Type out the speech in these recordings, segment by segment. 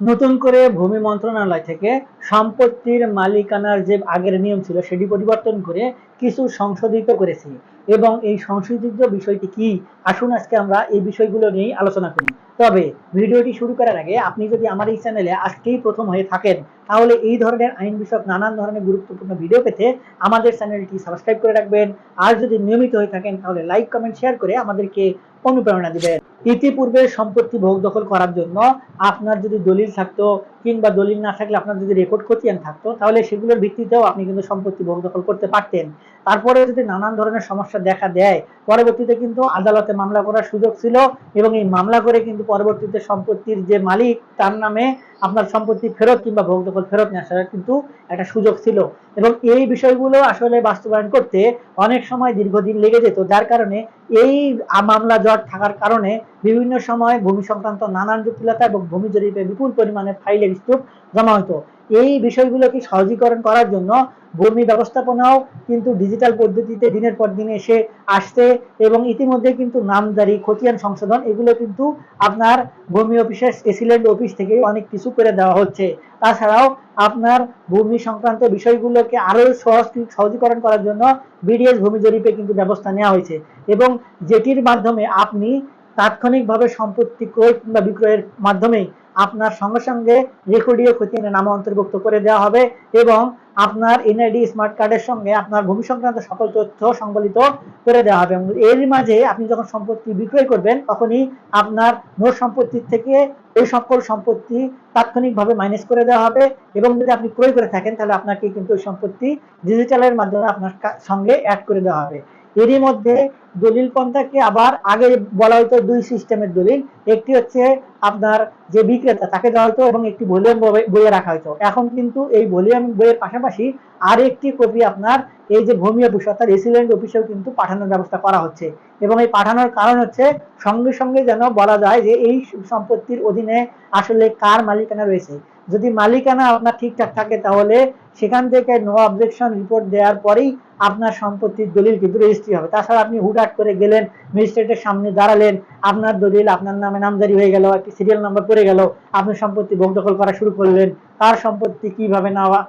নতুন করে ভূমি মন্ত্রণালয় থেকে সম্পত্তির মালিকানার যে আগের নিয়ম ছিল, সেটি পরিবর্তন করে কিছু সংশোধিত করেছে। এবং এই সংশোধিত বিষয়টি কি? আসুন আজকে আমরা এই বিষয়গুলো নিয়ে আলোচনা করি। তবে ভিডিওটি শুরু করার আগে আপনি যদি আমার এই চ্যানেলে আজকেই প্রথম হয়ে থাকেন, তাহলে এই ধরনের আইন বিষয়ক নানান ধরনের গুরুত্বপূর্ণ ভিডিও পেতে আমাদের চ্যানেলটি সাবস্ক্রাইব করে রাখবেন। আর যদি নিয়মিত হয়ে থাকেন, তাহলে লাইক, কমেন্ট, শেয়ার করে আমাদেরকে অনুপ্রেরণা দিবেন ইতিপূর্বে সম্পত্তি ভোগ দখল করার জন্য আপনার যদি দলিল থাকতো কিংবা দলিল না থাকলে আপনার যদি রেকর্ড খতিয়ান থাকতো, তাহলে সেগুলোর ভিত্তিতেও আপনি কিন্তু সম্পত্তি ভোগ দখল করতে পারতেন। তারপরে যদি নানান ধরনের সমস্যা দেখা দেয়, পরবর্তীতে কিন্তু আদালতে মামলা করার সুযোগ ছিল এবং এই মামলা করে কিন্তু পরবর্তীতে সম্পত্তির যে মালিক, তার নামে আপনার সম্পত্তি ফেরত কিংবা ভোগ দখল ফেরত নিয়ে আসার কিন্তু একটা সুযোগ ছিল। এবং এই বিষয়গুলো আসলে বাস্তবায়ন করতে অনেক সময় দীর্ঘদিন লেগে যেত, যার কারণে এই মামলা জট থাকার কারণে বিভিন্ন সময় ভূমি সংক্রান্ত নানান জটিলতা এবং ভূমি জরিপে বিপুল পরিমাণে ফাইলের স্তূপ জমা হতো। এই বিষয়গুলোকে সহজীকরণ করার জন্য ভূমি ব্যবস্থাপনাও কিন্তু ডিজিটাল পদ্ধতিতে দিনের পর দিন এসে আসছে এবং ইতিমধ্যে কিন্তু নামজারি, খতিয়ান সংশোধন এগুলো কিন্তু আপনার ভূমি অফিসের এসিলেন্ট অফিস থেকে অনেক কিছু করে দেওয়া হচ্ছে। তাছাড়াও আপনার ভূমি সংক্রান্ত বিষয়গুলোকে আরও সহজ সহজীকরণ করার জন্য বিডিএস ভূমি জরিপে কিন্তু ব্যবস্থা নেওয়া হয়েছে এবং যেটির মাধ্যমে আপনি তাৎক্ষণিকভাবে সম্পত্তি ক্রয় কিংবা বিক্রয়ের মাধ্যমে আপনার সঙ্গে সঙ্গে রেকর্ডীয় খতিয়ানের নাম অন্তর্ভুক্ত করে দেওয়া হবে এবং আপনার এনআইডি স্মার্ট কার্ডের সঙ্গে আপনার ভূমি সংক্রান্ত সকল তথ্য সংবলিত করে দেওয়া হবে। এর মাঝে আপনি যখন সম্পত্তি বিক্রয় করবেন, তখনই আপনার মোট সম্পত্তির থেকে এই সকল সম্পত্তি তাৎক্ষণিকভাবে মাইনাস করে দেওয়া হবে এবং যদি আপনি ক্রয় করে থাকেন, তাহলে আপনাকে কিন্তু ওই সম্পত্তি ডিজিটালের মাধ্যমে আপনার সঙ্গে অ্যাড করে দেওয়া হবে। এরই মধ্যে দলিল পন্থাকে আবার আগে বলা হতো দুই সিস্টেমের দলিল। একটি হচ্ছে আপনার যে বিক্রেতা, তাকে দেওয়া হতো এবং একটি ভলিউম বইয়ে রাখা হতো এখন কিন্তু এই ভলিউম বইয়ের পাশাপাশি আর একটি কপি আপনার এই যে ভূমি অফিস অর্থাৎ রেসিডেন্ট অফিসেও কিন্তু পাঠানোর ব্যবস্থা করা হচ্ছে। এবং এই পাঠানোর কারণ হচ্ছে সঙ্গে সঙ্গে যেন বলা যায় যে এই সম্পত্তির অধীনে আসলে কার মালিকানা রয়েছে। যদি মালিকানা আপনার ঠিকঠাক থাকে তাহলে সেখান থেকে নো অবজেকশন রিপোর্ট দেওয়ার পরেই আপনার সম্পত্তির দলিল কিন্তু রেজিস্ট্রি হবে। তাছাড়া আপনি হুটহাট করে গেলেন ম্যাজিস্ট্রেটের সামনে দাঁড়ালেন, আপনার দলিল আপনার নামে নামজারি হয়ে গেল, একটি সিরিয়াল নাম্বার পড়ে গেল, আপনি সম্পত্তি ভোগ দখল করা শুরু করলেন, তার সম্পত্তি কীভাবে নেওয়া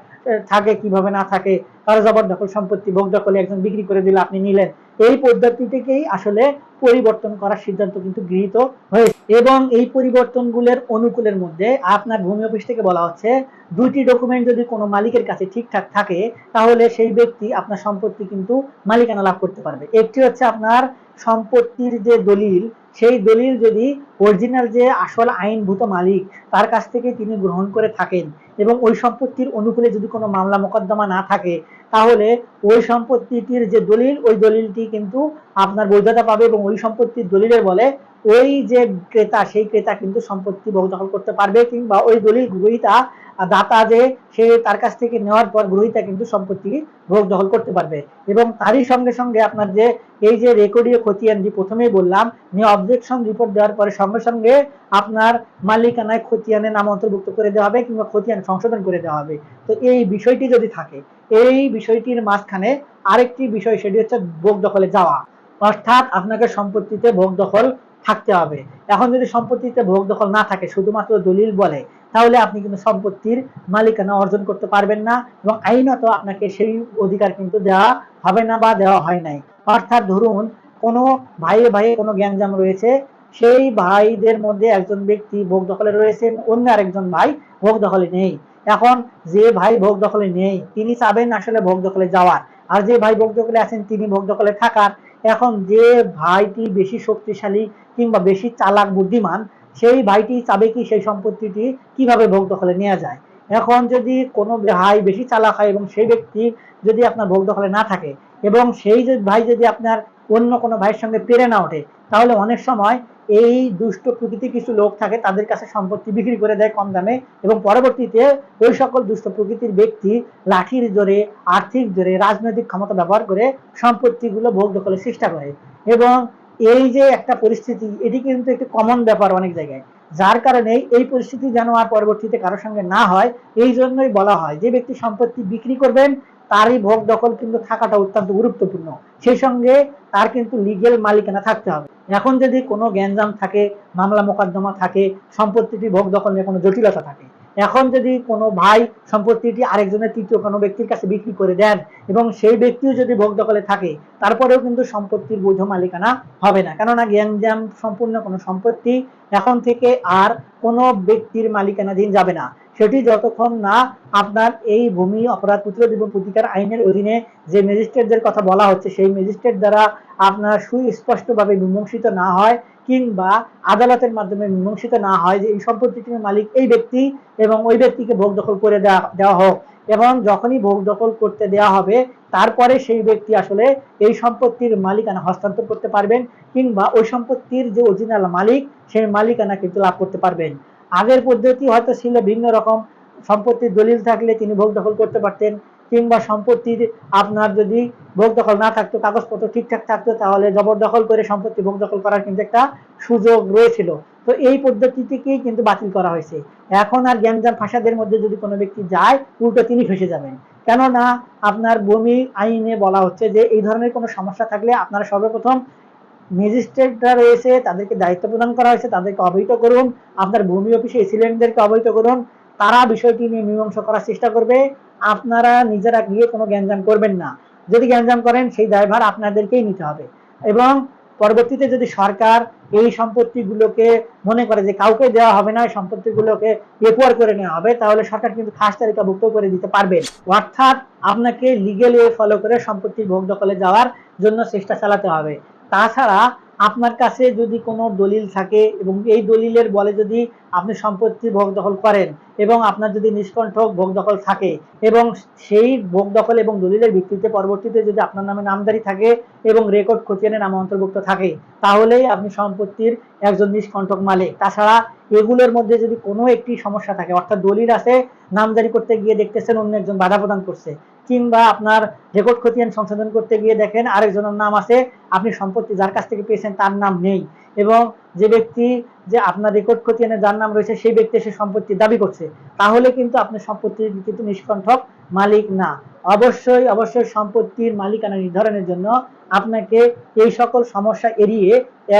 থাকে, কীভাবে না থাকে কারও জবরদখল সম্পত্তি, ভোগ দখলে একজন বিক্রি করে দিলে, আপনি নিলেন। এই পদ্ধতি থেকেই আসলে পরিবর্তন করার সিদ্ধান্ত কিন্তু গৃহীত হয়েছে। এবং এই পরিবর্তনগুলোর অনুকূলের মধ্যে আপনার ভূমি অফিস থেকে বলা হচ্ছে, দুইটি ডকুমেন্ট যদি কোনো মালিকের কাছে ঠিকঠাক থাকে, তাহলে সেই ব্যক্তি আপনার সম্পত্তি কিন্তু মালিকানা লাভ করতে পারবে। একটি হচ্ছে আপনার সম্পত্তির যে দলিল, সেই দলিল যদি অরিজিনাল যে আসল আইনভূত মালিক, তার কাছ থেকে তিনি গ্রহণ করে থাকেন এবং ওই সম্পত্তির অনুকূলে যদি কোনো মামলা মোকদ্দমা না থাকে তাহলে ওই সম্পত্তিটির যে দলিল, ওই দলিলটি কিন্তু আপনার বৈধতা পাবে এবং ওই সম্পত্তির দলিলের বলে ওই যে ক্রেতা, সেই ক্রেতা কিন্তু সম্পত্তি দখল করতে পারবে কিংবা ওই দলিল গ্রহিতা দাতা যে, সে তার কাছ থেকে নেওয়ার পর গ্রহিতা কিন্তু সম্পত্তি ভোগ দখল করতে পারবে। এবং তারই সঙ্গে সঙ্গে আপনার যে, এই যে রেকর্ডীয় খতিয়ান যে প্রথমেই বললাম নিয়ে অবজেকশন রিপোর্ট দেওয়ার পরে সঙ্গে সঙ্গে আপনার মালিকানায় খতিয়ানের নাম অন্তর্ভুক্ত করে দেওয়া হবে কিংবা খতিয়ান সংশোধন করে দেওয়া হবে। তো এই বিষয়টি যদি থাকে এই বিষয়টির মাঝখানে আরেকটি বিষয়, সেটি হচ্ছে ভোগ দখলে যাওয়া। অর্থাৎ আপনাকে সম্পত্তিতে ভোগ দখল থাকতে হবে। এখন যদি সম্পত্তিতে ভোগ দখল না থাকে, শুধুমাত্র দলিল বলে, তাহলে আপনি কিন্তু সম্পত্তির মালিকানা অর্জন করতে পারবেন না এবং আইনত আপনাকে সেই অধিকার কিন্তু দেওয়া হবে না বা দেওয়া হয় নাই। অর্থাৎ ধরুন, কোনো ভাইয়ে ভাইয়ে কোনো জ্ঞানজাম রয়েছে, সেই ভাইদের মধ্যে একজন ব্যক্তি ভোগ দখলে রয়েছে অন্য আরেকজন ভাই ভোগ দখলে নেই। এখন যে ভাই ভোগ দখলে নেই, তিনি চাবেন আসলে ভোগ দখলে যাওয়ার। আর যে ভাই ভোগ দখলে আছেন, তিনি ভোগ দখলে থাকার। এখন যে ভাইটি বেশি শক্তিশালী কিংবা বেশি চালাক বুদ্ধিমান, সেই ভাইটি চাবে কি, সেই সম্পত্তিটি কীভাবে ভোগ দখলে নেওয়া যায়? এখন যদি কোনো ভাই বেশি চালাক হয় এবং সেই ব্যক্তি যদি আপনার ভোগ দখলে না থাকে, এবং সেই ভাই যদি আপনার অন্য কোনো ভাইয়ের সঙ্গে পেরে না ওঠে। তাহলে অনেক সময় এই দুষ্ট প্রকৃতির কিছু লোক থাকে, তাদের কাছে সম্পত্তি বিক্রি করে দেয় কম দামে এবং পরবর্তীতে ওই সকল দুষ্ট প্রকৃতির ব্যক্তি লাঠির জোরে, আর্থিক জোরে, রাজনৈতিক ক্ষমতা ব্যবহার করে সম্পত্তিগুলো ভোগ দখলের চেষ্টা করে। এবং এই যে একটা পরিস্থিতি, এটি কিন্তু একটি কমন ব্যাপার অনেক জায়গায়। যার কারণে এই পরিস্থিতি যেন আর পরবর্তীতে কারোর সঙ্গে না হয়, এই জন্যই বলা হয় যে ব্যক্তি সম্পত্তি বিক্রি করবেন তারই ভোগ দখল কিন্তু থাকাটা অত্যন্ত গুরুত্বপূর্ণ। সেই সঙ্গে তার কিন্তু লিগেল মালিকানা থাকতে হবে। এখন যদি কোনো গ্যাঞ্জাম থাকে, মামলা মোকদ্দমা থাকে, সম্পত্তিটি ভোগ দখল নিয়ে কোনো জটিলতা থাকে, এখন যদি কোনো ভাই সম্পত্তিটি আরেকজনের তৃতীয় কোনো ব্যক্তির কাছে বিক্রি করে দেন এবং সেই ব্যক্তিও যদি ভোগ দখলে থাকে, তারপরেও কিন্তু সম্পত্তির বৈধ মালিকানা হবে না। কেননা গ্যাঞ্জাম সম্পূর্ণ কোনো সম্পত্তি এখন থেকে আর কোনো ব্যক্তির মালিকানাধীন যাবে না। সেটি যতক্ষণ না আপনার এই ভূমি অপরাধ প্রতিরোধ এবং প্রতিকার আইনের অধীনে যে ম্যাজিস্ট্রেটদের কথা বলা হচ্ছে, সেই ম্যাজিস্ট্রেট দ্বারা আপনার সুস্পষ্টভাবে মীমাংসিত না হয় কিংবা আদালতের মাধ্যমে মীমাংসিত না হয় যে এই সম্পত্তিটির মালিক এই ব্যক্তি এবং ওই ব্যক্তিকে ভোগ দখল করে দেওয়া দেওয়া হোক। এবং যখনই ভোগ দখল করতে দেওয়া হবে, তারপরে সেই ব্যক্তি আসলে এই সম্পত্তির মালিকানা হস্তান্তর করতে পারবেন কিংবা ওই সম্পত্তির যে অরিজিনাল মালিক, সেই মালিকানা কিন্তু লাভ করতে পারবেন। আগের পদ্ধতি হয়তো ছিল ভিন্ন রকম। সম্পত্তির দলিল থাকলে তিনি ভোগ দখল করতে পারতেন, কিংবা সম্পত্তির আপনার যদি ভোগ দখল না থাকতো, কাগজপত্র ঠিকঠাক থাকতো, তাহলে জবরদখল করে সম্পত্তি ভোগ দখল করার কিন্তু একটা সুযোগ রয়েছিল। তো এই পদ্ধতিটিকেই কিন্তু বাতিল করা হয়েছে। এখন আর গ্যাঞ্জাম ফাসাদের মধ্যে যদি কোনো ব্যক্তি যায়, উল্টো তিনি ফেসে যাবেন। কেননা আপনার ভূমি আইনে বলা হচ্ছে যে এই ধরনের কোনো সমস্যা থাকলে আপনারা সর্বপ্রথম ম্যাজিস্ট্রেটরা রয়েছে, তাদেরকে দায়িত্ব প্রদান করা হয়েছে, তাদেরকে অবহিত করুন। আপনার ভূমি অফিসে এসিলেন্টদেরকে অবহিত করুন। তারা বিষয়টি নিয়ে মীমাংসা করার চেষ্টা করবে। আপনারা নিজেরা গিয়ে কোনো গ্যাঞ্জাম করবেন না। যদি গ্যাঞ্জাম করেন, সেই দায়ভার আপনাদেরকেই নিতে হবে। এবং পরবর্তীতে যদি সরকার এই সম্পত্তিগুলোকে মনে করে যে কাউকে দেওয়া হবে না, এই সম্পত্তিগুলোকে রেকোয়ার করে নেওয়া হবে, তাহলে সরকার কিন্তু খাস তালিকাভুক্ত করে দিতে পারবেন অর্থাৎ আপনাকে লিগেল ওয়ে ফলো করে সম্পত্তি ভোগ দখলে যাওয়ার জন্য চেষ্টা চালাতে হবে। তাছাড়া আপনার কাছে যদি কোনো দলিল থাকে এবং এই দলিলের বলে যদি আপনি সম্পত্তি ভোগ দখল করেন এবং আপনার যদি নিষ্কণ্ঠক ভোগ দখল থাকে এবং সেই ভোগ দখল এবং দলিলের ভিত্তিতে পরবর্তীতে যদি আপনার নামে নামদারি থাকে এবং রেকর্ড খতিয়ানের নাম অন্তর্ভুক্ত থাকে, তাহলেই আপনি সম্পত্তির একজন নিষ্কণ্ঠক মালিক। তাছাড়া এগুলোর মধ্যে যদি কোনো একটি সমস্যা থাকে, অর্থাৎ দলিল আছে, নামজারি করতে গিয়ে দেখতেছেন, অন্য একজন বাধা প্রদান করছে, কিংবা আপনার রেকর্ড খতিয়ান সংশোধন করতে গিয়ে দেখেন আরেকজনের নাম আছে, আপনি সম্পত্তি যার কাছ থেকে পেয়েছেন তার নাম নেই, এবং যে ব্যক্তি যে আপনার রেকর্ড খতিয়ানে যার নাম রয়েছে, সেই ব্যক্তি সে সম্পত্তি দাবি করছে, তাহলে কিন্তু আপনি সম্পত্তির কিন্তু নিষ্কণ্ঠক মালিক না। অবশ্যই অবশ্যই সম্পত্তির মালিকানা নির্ধারণের জন্য আপনাকে এই সকল সমস্যা এড়িয়ে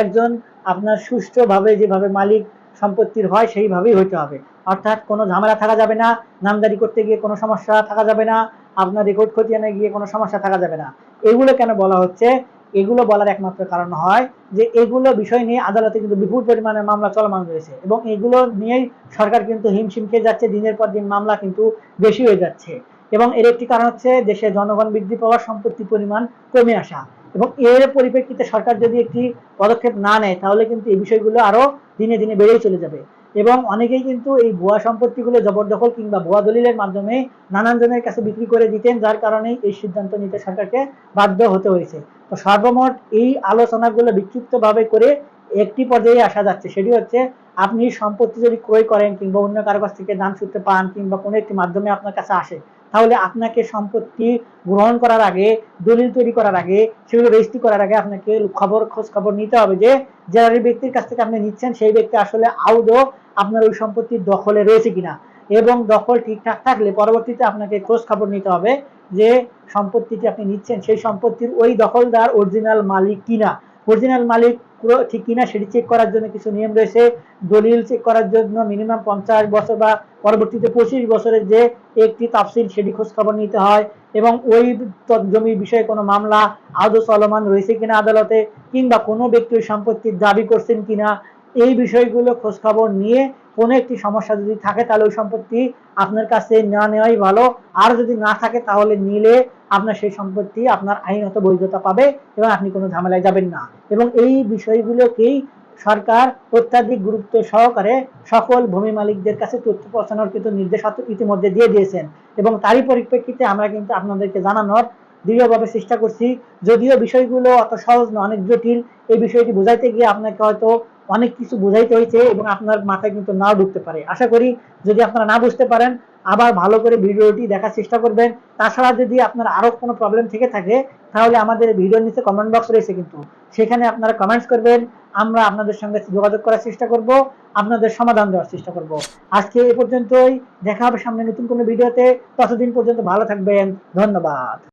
একজন আপনার সুষ্ঠুভাবে যেভাবে মালিক সম্পত্তির হয় সেইভাবেই হইতে হবে। অর্থাৎ কোনো ঝামেলা থাকা যাবে না, নামদারি করতে গিয়ে কোনো সমস্যা থাকা যাবে না, আপনার রেকর্ড খতিয়ানে গিয়ে কোনো সমস্যা থাকা যাবে না। এগুলো কেন বলা হচ্ছে? এগুলো বলার একমাত্র কারণ হয় যে এগুলো বিষয় নিয়ে আদালতে কিন্তু বিপুল পরিমাণে মামলা চলমান রয়েছে এবং এগুলো নিয়েই সরকার কিন্তু হিমশিম খেয়ে যাচ্ছে, দিনের পর দিন মামলা কিন্তু বেশি হয়ে যাচ্ছে। এবং এর একটি কারণ হচ্ছে দেশে জনগণ বৃদ্ধি পাওয়ার সম্পত্তি পরিমাণ কমে আসা। এবং এর পরিপ্রেক্ষিতে সরকার যদি একটি পদক্ষেপ না নেয়, তাহলে কিন্তু এই বিষয়গুলো আরও দিনে দিনে বেড়েই চলে যাবে। এবং অনেকেই কিন্তু এই ভুয়া সম্পত্তিগুলো জবরদখল কিংবা ভুয়া দলিলের মাধ্যমে নানান জনের কাছে বিক্রি করে দিতেন, যার কারণে এই সিদ্ধান্ত নিতে সরকারকে বাধ্য হতে হয়েছে। তো সর্বমোট এই আলোচনাগুলো বিক্ষিপ্তভাবে করে একটি পর্যায়ে আসা যাচ্ছে। সেটি হচ্ছে, আপনি সম্পত্তি যদি ক্রয় করেন কিংবা অন্য কারও কাছ থেকে দান সূত্রে পান কিংবা কোনো একটি মাধ্যমে আপনার কাছে আসে তাহলে আপনাকে সম্পত্তি গ্রহণ করার আগে, দলিল তৈরি করার আগে, সেগুলো রেজিস্ট্রি করার আগে আপনাকে খবর খোঁজ খবর নিতে হবে যে যে ব্যক্তির কাছ থেকে আপনি নিচ্ছেন, সেই ব্যক্তি আসলে আউদও আপনার ওই সম্পত্তির দখলে রয়েছে কিনা। এবং দখল ঠিকঠাক থাকলে পরবর্তীতে আপনাকে খোঁজ খবর নিতে হবে যে, সম্পত্তিটি আপনি নিচ্ছেন, সেই সম্পত্তির ওই দখলদার অরিজিনাল মালিক কিনা। অরিজিনাল মালিক ঠিক কিনা সেটি চেক করার জন্য কিছু নিয়ম রয়েছে। দলিল চেক করার জন্য মিনিমাম পঞ্চাশ বছর বা পরবর্তীতে পঁচিশ বছরের যে একটি তাফসিল সেটি খোঁজ খবর নিতে হয় এবং ওই জমির বিষয়ে কোনো মামলা আদৌ চলমান রয়েছে কিনা আদালতে কিংবা কোনো ব্যক্তি সম্পত্তির দাবি করছেন কিনা এই বিষয়গুলো খোঁজ খবর নিয়ে কোনো একটি সমস্যা যদি থাকে, তাহলে ওই সম্পত্তি আপনার কাছে না নেওয়াই ভালো। আর যদি না থাকে, তাহলে নিলে আপনার সেই সম্পত্তি আপনার আইনত বৈধতা পাবে এবং আপনি কোনো ঝামেলায় যাবেন না। এবং এই বিষয়গুলোকেই সরকার অত্যাধিক গুরুত্ব সহকারে সকল ভূমি মালিকদের কাছে তথ্য পৌঁছানোর কিন্তু নির্দেশ ইতিমধ্যে দিয়ে দিয়েছেন। এবং তারই পরিপ্রেক্ষিতে আমরা কিন্তু আপনাদেরকে জানানোর দৃঢ়ভাবে চেষ্টা করছি। যদিও বিষয়গুলো অত সহজ না অনেক জটিল, এই বিষয়টি বোঝাইতে গিয়ে আপনাকে হয়তো অনেক কিছু বোঝাইতে হয়েছে এবং আপনার মাথায় কিন্তু নাও ঢুকতে পারে। আশা করি যদি আপনারা না বুঝতে পারেন, আবার ভালো করে ভিডিওটি দেখার চেষ্টা করবেন। তাছাড়া যদি আপনার আরও কোনো প্রবলেম থেকে থাকে, তাহলে আমাদের ভিডিওর নিচে কমেন্ট বক্স রয়েছে কিন্তু। সেখানে আপনারা কমেন্টস করবেন, আমরা আপনাদের সঙ্গে যোগাযোগ করার চেষ্টা করব, আপনাদের সমাধান দেওয়ার চেষ্টা করব। আজকে এ পর্যন্তই, দেখা হবে সামনে নতুন কোনো ভিডিওতে। ততদিন পর্যন্ত ভালো থাকবেন, ধন্যবাদ।